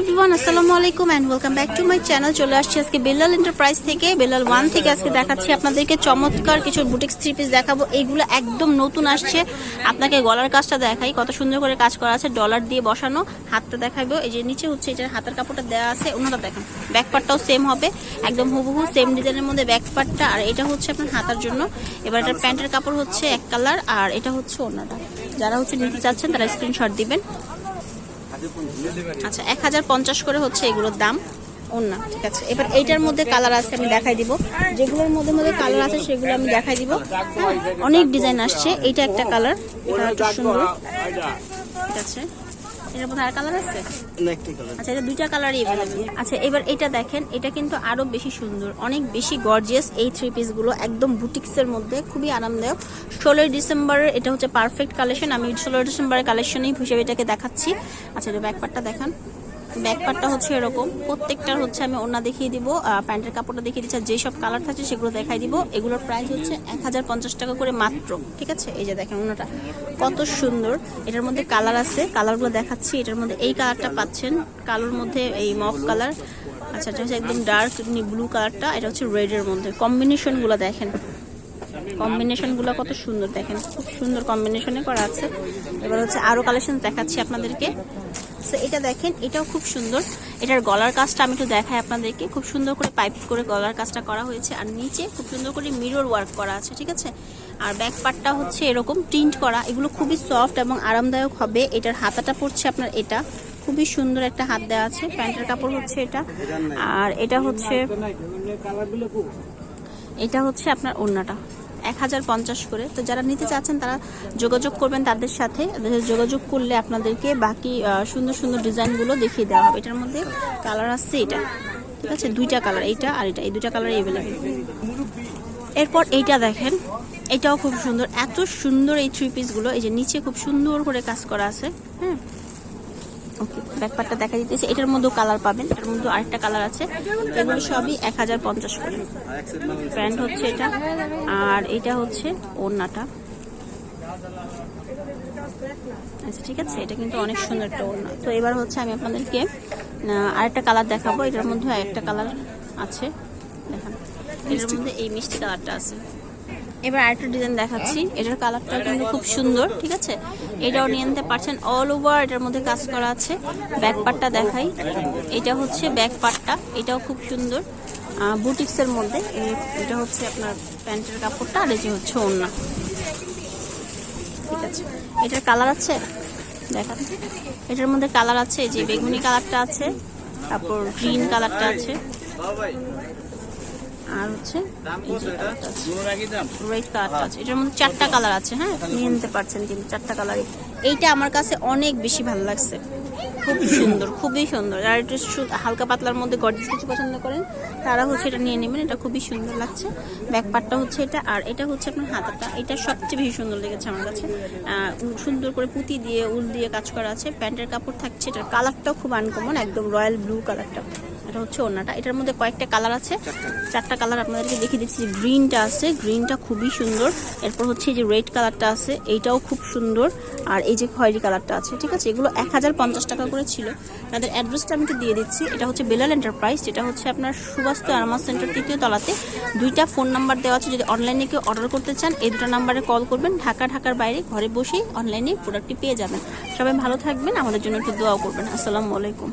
Everyone আসসালামু আলাইকুম and welcome back to my channel চলে আসছি আজকে বেলাল এন্টারপ্রাইজ থেকে বেলাল ওয়ান থেকে। আজকে দেখাচ্ছি আপনাদেরকে চমৎকার কিছু বুটিক্স থ্রি পিস দেখাবো। এইগুলো একদম নতুন আসছে। আপনাকে গলার কাজটা দেখাই, কত সুন্দর করে কাজ করা আছে ডলার দিয়ে বসানো, হাতটা দেখাবো এই যে নিচে হচ্ছে, এটার হাতের কাপড়টা দেওয়া আছে, ওনাটা দেখেন। ব্যাক পার্টটাও সেম হবে, একদম হুবহু সেম ডিজাইনের মধ্যে ব্যাক পার্টটা আর এটা হচ্ছে আপনার হাতার জন্য। এবার এটার প্যান্টের কাপড় হচ্ছে এক কালার আর এটা হচ্ছে ওনাটা। যারা হচ্ছে নিতে চাচ্ছেন, তারা স্ক্রিনশট দিবেন। আচ্ছা এক হাজার পঞ্চাশ করে হচ্ছে এগুলোর দাম। ওনা ঠিক আছে। এবার এইটার মধ্যে কালার আছে আমি দেখাই দিব। যেগুলোর মধ্যে মধ্যে কালার আছে সেগুলো আমি দেখাই দিব। হ্যাঁ, অনেক ডিজাইন আসছে। এইটা একটা কালার এটা সুন্দর। ঠিক আছে। এটার মধ্যে আর কালার আছে? আচ্ছা এটা দুইটা কালারই আচ্ছা এবার এটা দেখেন এটা কিন্তু আরও বেশি সুন্দর অনেক বেশি গর্জিয়াস এই থ্রি পিসগুলো একদম বুটিক্সের মধ্যে খুবই আরামদায়ক। ষোলোই ডিসেম্বরের এটা হচ্ছে পারফেক্ট কালেকশন আমি ষোলোই ডিসেম্বরের কালেকশনই হিসেবে এটাকে দেখাচ্ছি। আচ্ছা এটা ব্যাকপারটা দেখান। ব্যাক পার্টটা হচ্ছে এরকম। প্রত্যেকটার হচ্ছে আমি ওনা দেখিয়ে দিব প্যান্টের কাপড়টা দেখিয়ে দিচ্ছি, আর যেসব কালার থাকছে সেগুলো দেখাই দিব। এগুলোর প্রাইস হচ্ছে এক হাজার পঞ্চাশ টাকা করে মাত্র, ঠিক আছে? এই যে দেখেন ওনাটা কত সুন্দর। এটার মধ্যে কালার আছে, কালারগুলো দেখাচ্ছি। এটার মধ্যে এই কালারটা পাচ্ছেন, কালোর মধ্যে এই মফ কালার। আচ্ছা এটা হচ্ছে একদম ডার্ক ব্লু কালারটা, এটা হচ্ছে রেডের মধ্যে। কম্বিনেশনগুলো দেখেন। কম্বিনেশনগুলো কত সুন্দর, দেখেন। খুব সুন্দর কম্বিনেশনে করা আছে। এবার হচ্ছে আরও কালেকশন দেখাচ্ছি আপনাদেরকে। So, এটা দেখেন এটাও খুব সুন্দর। এটার গলার কাজটা আমি একটু দেখাই আপনাদেরকে। খুব সুন্দর করে পাইপ করে গলার কাজটা করা হয়েছে। আর নিচে খুব সুন্দর করে মিরর ওয়ার্ক করা আছে ঠিক আছে? আর ব্যাক পার্টটা হচ্ছে এরকম প্রিন্ট করা। এগুলো খুবই সফট এবং আরামদায়ক হবে। এটার হাতাটা পড়ছে আপনার এটা। খুবই সুন্দর একটা হাত দেওয়া আছে। প্যান্টের কাপড় হচ্ছে এটা। আর এটা হচ্ছে এটা হচ্ছে আপনার ওড়নাটা। এক হাজার পঞ্চাশ করে। তো যারা নিতে চাচ্ছেন, তারা যোগাযোগ করবেন তাদের সাথে। যোগাযোগ করলে আপনাদেরকে বাকি সুন্দর সুন্দর ডিজাইনগুলো দেখিয়ে দেওয়া হবে। এটার মধ্যে কালার আসছে এটা। ঠিক আছে? দুইটা কালার, এইটা আর এটা। এই দুইটা কালার এভেলেবেল এরপর এইটা দেখেন। এটাও খুব সুন্দর। এত সুন্দর এই থ্রি পিসগুলো এই যে নিচে খুব সুন্দর করে কাজ করা আছে। হ্যাঁ ওকে ব্যাকপারটা দেখা দিতেছে। এটার মধ্যেও কালার পাবেন। এটার মধ্যে আরেকটা কালার আছে। এগুলো সবই এক হাজার পঞ্চাশ করে। প্যান্ট হচ্ছে এটা। আর এটা হচ্ছে ওড়নাটা। আচ্ছা ঠিক আছে। এটা কিন্তু অনেক সুন্দর একটা ওড়না। তো এবার হচ্ছে আমি আপনাদেরকে আরেকটা কালার দেখাবো। এটার মধ্যে একটা কালার আছে। দেখান। এটার মধ্যে এই মিষ্টি কালারটা আছে। এবার আরেকটা ডিজাইন দেখাচ্ছি। এটার কালারটা কিন্তু খুব সুন্দর, ঠিক আছে? এটাও নিয়ে নিতে পারছেন অল ওভার এটার মধ্যে কাজ করা আছে। ব্যাক পার্টটা দেখাই। এটা হচ্ছে ব্যাক পার্টটা এটাও খুব সুন্দর। বুটিক্সের মধ্যে। এটা হচ্ছে আপনার প্যান্টের কাপড়টা, আর এই যে হচ্ছে ওড়না। ঠিক আছে? এটার কালার আছে? দেখান। এটার মধ্যে কালার আছে যে বেগুনি কালারটা আছে, তারপর গ্রিন কালারটা আছে। আর হচ্ছে এটার মধ্যে চারটা কালার আছে হ্যাঁ? নিয়ে নিতে পারছেন কিন্তু চারটা কালারই। এইটা আমার কাছে অনেক বেশি ভালো লাগছে। খুব সুন্দর খুবই সুন্দর। আর একটু সু- হালকা পাতলার মধ্যে গর্জিস কিছু পছন্দ করেন তারা হচ্ছে এটা নিয়ে নেবেন। এটা খুবই সুন্দর লাগছে। ব্যাক পার্টটা হচ্ছে এটা আর এটা হচ্ছে আপনার হাতাটা। এটা সবচেয়ে বেশি সুন্দর লেগেছে আমার কাছে। আহ, সুন্দর করে পুঁতি দিয়ে উল দিয়ে কাজ করা আছে। প্যান্টের কাপড় থাকছে এটার কালারটাও খুব আনকমন একদম রয়্যাল ব্লু কালারটা এটা হচ্ছে ওনাটা এটার মধ্যে কয়েকটা কালার আছে। চারটা কালার আপনাদেরকে দেখিয়ে দিচ্ছি যে গ্রিনটা আছে। গ্রিনটা খুবই সুন্দর। এরপর হচ্ছে এই যে রেড কালারটা আছে, এইটাও খুব সুন্দর। আর এই যে খয়েরি কালারটা আছে, ঠিক আছে? এগুলো এক হাজার পঞ্চাশ টাকা করে ছিল। তাদের অ্যাড্রেসটা আমি দিয়ে দিচ্ছি। এটা হচ্ছে বেলাল এন্টারপ্রাইজ, যেটা হচ্ছে আপনার সুবাস্ত আরামাস সেন্টার তৃতীয় তলাতে। দুইটা ফোন নাম্বার দেওয়া আছে। যদি অনলাইনে কেউ অর্ডার করতে চান, এই দুটো নাম্বারে কল করবেন। ঢাকা, ঢাকার বাইরে ঘরে বসেই অনলাইনে প্রোডাক্টটি পেয়ে যাবেন। সবাই ভালো থাকবেন। আমাদের জন্য একটু দোয়াও করবেন। আসসালামু আলাইকুম।